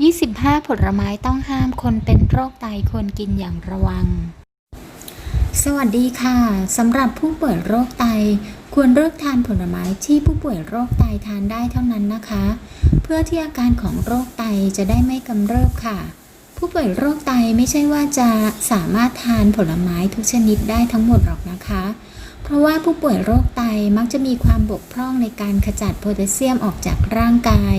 25 ผลไม้ต้องห้ามคนเป็นโรคไตควรกินอย่างระวัง สวัสดีค่ะสำหรับผู้ป่วยโรคไต ควรเลือกทานผลไม้ที่ผู้ป่วยโรคไตทานได้เท่านั้นนะคะ เพื่อที่อาการของโรคไตจะได้ไม่กำเริบค่ะ ผู้ป่วยโรคไตไม่ใช่ว่าจะสามารถทานผลไม้ทุกชนิดได้ทั้งหมดหรอกนะคะ เพราะว่าผู้ป่วยโรคไตมักจะมีความบกพร่องในการขจัดโพแทสเซียมออกจากร่างกาย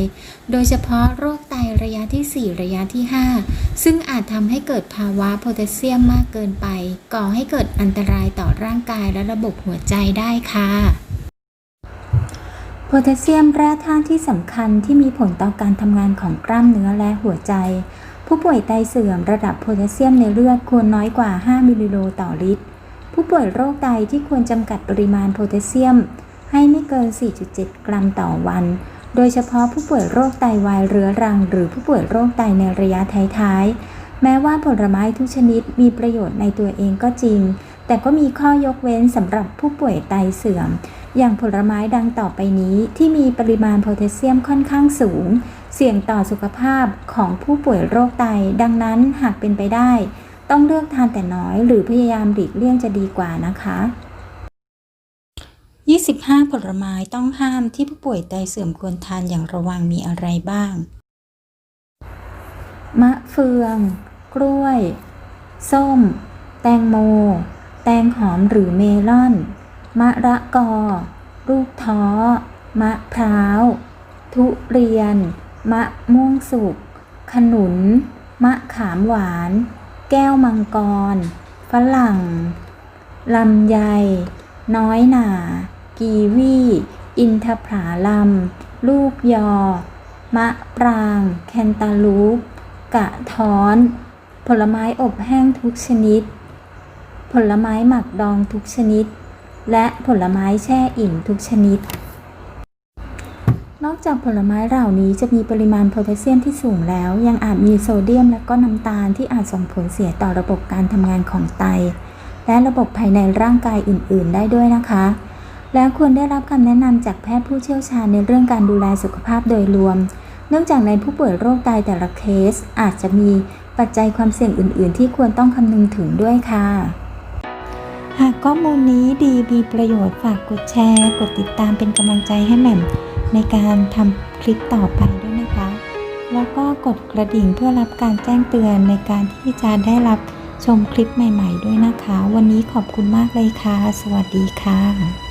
โดยเฉพาะโรค ระยะที่ 4 ระยะที่ 5 ซึ่งอาจทำให้เกิดภาวะโพแทสเซียมมากเกินไป ก่อให้เกิดอันตรายต่อร่างกายและระบบหัวใจได้ค่ะโพแทสเซียมแร่ธาตุที่สำคัญที่มีผลต่อการทำงานของกล้ามเนื้อและหัวใจ ผู้ป่วยไตเสื่อมระดับโพแทสเซียมในเลือดควรน้อยกว่า 5 มิลลิโลต่อลิตร ผู้ป่วยโรคไตที่ควรจำกัดปริมาณโพแทสเซียม ให้ไม่เกิน 4.7 กรัมต่อวัน โดยเฉพาะผู้ป่วยโรคไตวายเรื้อรัง หรือผู้ป่วยโรคไตในระยะท้ายๆ แม้ว่าผลไม้ทุกชนิดมีประโยชน์ในตัวเองก็จริง แต่ก็มีข้อยกเว้นสำหรับผู้ป่วยไตเสื่อม อย่างผลไม้ดังต่อไปนี้ที่มีปริมาณโพแทสเซียมค่อนข้างสูง เสี่ยงต่อสุขภาพของผู้ป่วยโรคไต ดังนั้นหากเป็นไปได้ ต้องเลือกทานแต่น้อย หรือพยายามหลีกเลี่ยงจะดีกว่านะคะ 25 ผลไม้ต้องห้ามที่ผู้ป่วยไตเสื่อมควรทานอย่างระวังมีอะไรบ้าง มะเฟือง กล้วย ส้ม แตงโม แตงหอมหรือเมลอน มะระกอ ลูกท้อ มะพร้าว ทุเรียน มะม่วงสุก ขนุน มะขามหวาน แก้วมังกร ฝรั่ง ลำไย น้อยหน่ากีวี อินทผาลัม ลูกยอ มะปราง แคนตาลูป กะท้อน ผลไม้อบแห้งทุกชนิด ผลไม้หมักดองทุกชนิด และผลไม้แช่อิ่มทุกชนิด นอกจากผลไม้เหล่านี้จะมีปริมาณโพแทสเซียมที่สูงแล้ว ยังอาจมีโซเดียมและก็น้ำตาลที่อาจส่งผลเสียต่อระบบการทำงานของไต และระบบภายในร่างกายอื่น ๆ ได้ด้วยนะคะ และควรได้รับคำแนะนำจากแพทย์ผู้เชี่ยวชาญในเรื่องการดูแลสุขภาพโดยรวม เนื่องจากในผู้ป่วยโรคไตแต่ละเคส อาจจะมีปัจจัยความเสี่ยงอื่น ๆ ที่ควรต้องคำนึงถึงด้วยค่ะ หากข้อมูลนี้ดีมีประโยชน์ฝากกดแชร์ กดติดตามเป็นกำลังใจให้แหม่มในการทำคลิปต่อไปด้วยนะคะ แล้วก็กดกระดิ่งเพื่อรับการแจ้งเตือนในการที่จะได้รับ ชมคลิปใหม่ ๆ ด้วยนะคะ วันนี้ขอบคุณมากเลยค่ะ สวัสดีค่ะ